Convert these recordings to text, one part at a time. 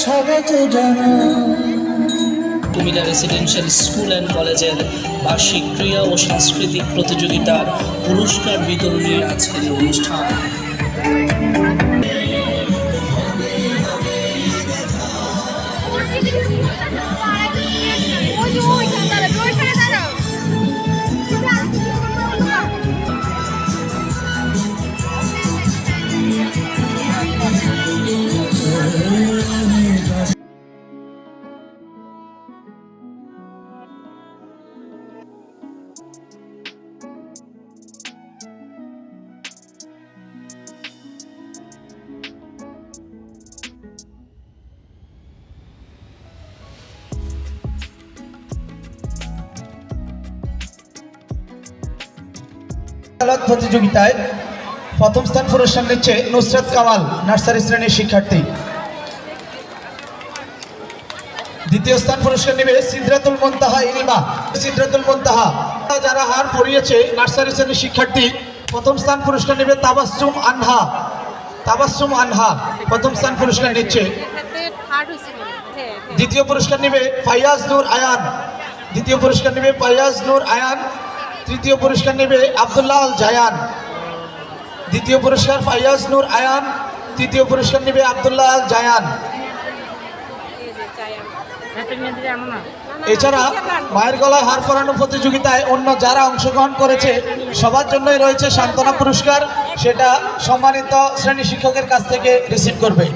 স্বাগত Comilla residential school and কলেজের বার্ষিক ক্রীড়া ও সাংস্কৃতিক প্রতিযোগিতার পুরস্কার বিতরণী আজকের অনুষ্ঠান। অনুষ্ঠান ওই খেলাধুলা প্রতিযোগিতায় প্রথম স্থান পুরস্কার নিচ্ছে নুসরাত কামাল, নার্সারি শ্রেণির শিক্ষার্থী। দ্বিতীয় স্থান পুরস্কার নেবে সিদ্রাতুল মন্তাহা ইলমা। সিদ্রাতুল মন্তাহা, যারা হার পড়িয়েছে নার্সারি শ্রেণির শিক্ষার্থী, প্রথম স্থান পুরস্কার নেবে তাবাসসুম আনহা। তাবাসসুম আনহা প্রথম স্থান পুরস্কার নিচ্ছে। দ্বিতীয় পুরস্কার নেবে ফাইয়াজ নূর আয়ান। দ্বিতীয় পুরস্কার নেবে ফাইয়াজ নূর আয়ান। তৃতীয় পুরস্কার নেবে আব্দুল্লাহ আল জায়ান। দ্বিতীয় পুরস্কার ফাইয়াজ নূর আয়ান, তৃতীয় পুরস্কার নেবে আব্দুল্লাহ আল জায়ান। এছাড়া মায়ের গলায় হার পরানো প্রতিযোগিতায় অন্য যারা অংশগ্রহণ করেছে, সবার জন্যই রয়েছে সান্ত্বনা পুরস্কার, সেটা সম্মানিত শ্রেণি শিক্ষকের কাছ থেকে রিসিভ করবে।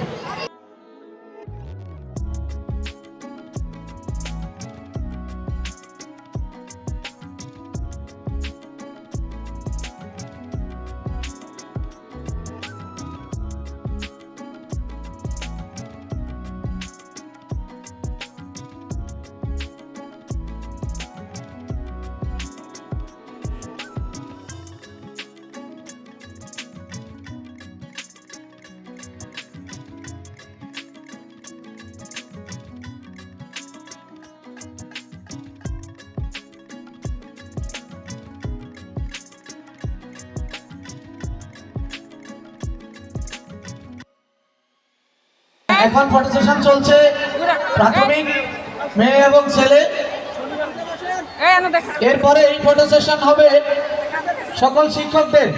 এখন ফটো সেশন চলছে প্রাথমিক মেয়ে এবং ছেলে। এরপরে এই ফটো সেশন হবে সকল শিক্ষকদের